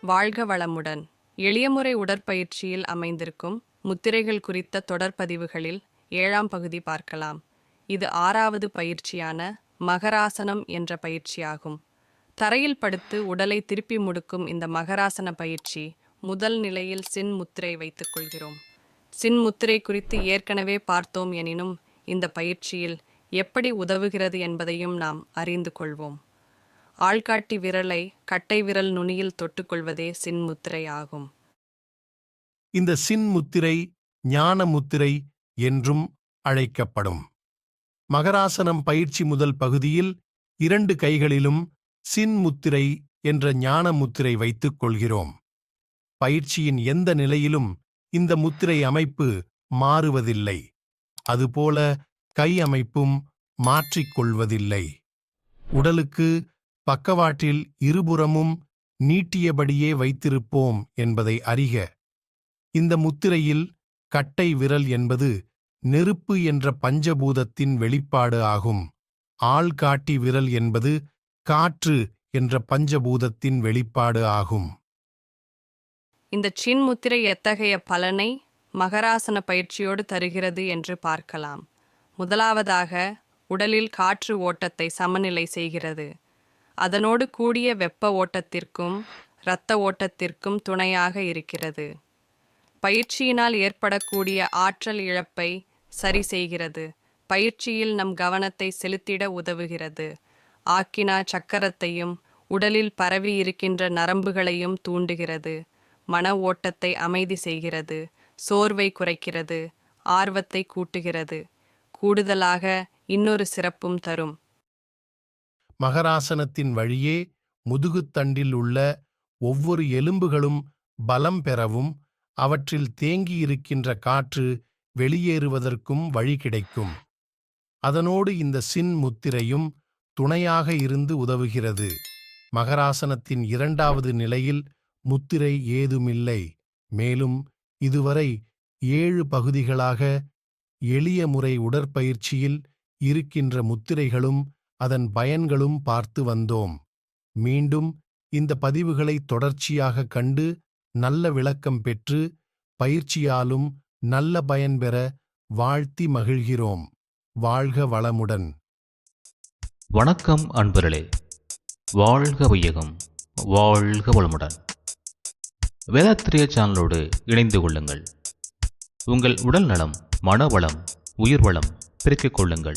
வாழ்க வளமுடன். எளிய முறை உடற்பயிற்சியில் அமைந்திருக்கும் முத்திரைகள் குறித்த தொடர்பதிவுகளில் ஏழாம் பகுதி பார்க்கலாம். இது ஆறாவது பயிற்சியான மகராசனம் என்ற பயிற்சியாகும். தரையில் படுத்து உடலை திருப்பி முடுக்கும் இந்த மகராசன பயிற்சி முதல் நிலையில் சின் முத்திரை வைத்துக் கொள்கிறோம். சின் முத்திரை குறித்து ஏற்கனவே பார்த்தோம் எனினும் இந்த பயிற்சியில் எப்படி உதவுகிறது என்பதையும் நாம் அறிந்து கொள்வோம். ஆள்காட்டி விரலை கட்டை விரல் நுனியில் தொட்டுக்கொள்வதே சின்முத்திரை ஆகும் இந்த சின்முத்திரை ஞானமுத்திரை ஞான முத்திரை என்றும் அழைக்கப்படும். மகராசனம் பயிற்சி முதல் பகுதியில் இரண்டு கைகளிலும் சின்முத்திரை என்ற ஞான முத்திரை வைத்துக் கொள்கிறோம். பயிற்சியின் எந்த நிலையிலும் இந்த முத்திரை அமைப்பு மாறுவதில்லை. அதுபோல கை அமைப்பும் மாற்றிக்கொள்வதில்லை. உடலுக்கு பக்கவாட்டில் இருபுறமும் நீட்டியபடியே வைத்திருப்போம் என்பதை அறிக. இந்த முத்திரையில் கட்டை விரல் என்பது நெருப்பு என்ற பஞ்சபூதத்தின் வெளிப்பாடு ஆகும். ஆள்காட்டி விரல் என்பது காற்று என்ற பஞ்சபூதத்தின் வெளிப்பாடு ஆகும். இந்த சின் முத்திரை எத்தகைய பலனை மகராசன பயிற்சியோடு தருகிறது என்று பார்க்கலாம். முதலாவதாக உடலில் காற்று ஓட்டத்தை சமநிலை செய்கிறது. அதனோடு கூடிய வெப்ப ஓட்டத்திற்கும் இரத்த ஓட்டத்திற்கும் துணையாக இருக்கிறது. பயிற்சியினால் ஏற்படக்கூடிய ஆற்றல் இழப்பை சரி செய்கிறது. பயிற்சியில் நம் கவனத்தை செலுத்திட உதவுகிறது. ஆக்கினா சக்கரத்தையும் உடலில் பரவி இருக்கின்ற நரம்புகளையும் தூண்டுகிறது. மன ஓட்டத்தை அமைதி செய்கிறது. சோர்வை குறைக்கிறது. ஆர்வத்தை கூட்டுகிறது. கூடுதலாக இன்னொரு சிறப்பும் தரும். மகராசனத்தின் வழியே முதுகுத்தண்டில் உள்ள ஒவ்வொரு எலும்புகளும் பலம் பெறவும் அவற்றில் தேங்கியிருக்கின்ற காற்று வெளியேறுவதற்கும் வழி கிடைக்கும். அதனோடு இந்த சின் முத்திரையும் துணையாக இருந்து உதவுகிறது. மகராசனத்தின் இரண்டாவது நிலையில் முத்திரை ஏதுமில்லை. மேலும் இதுவரை ஏழு பகுதிகளாக எளிய முறை உடற்பயிற்சியில் இருக்கின்ற முத்திரைகளும் அதன் பயன்களும் பார்த்து வந்தோம். மீண்டும் இந்த பதிவுகளை தொடர்ச்சியாக கண்டு நல்ல விளக்கம் பெற்று பயிற்சியாலும் நல்ல பயன் பெற வாழ்த்தி மகிழ்கிறோம். வாழ்க வளமுடன். வணக்கம் அன்பர்களே. வாழ்க வையகம். வாழ்க வளமுடன். வேதாத்திரிய சேனலோடு இணைந்து கொள்ளுங்கள். உங்கள் உடல் நலம் மனவளம் உயிர்வளம் பெருக்கிக் கொள்ளுங்கள்.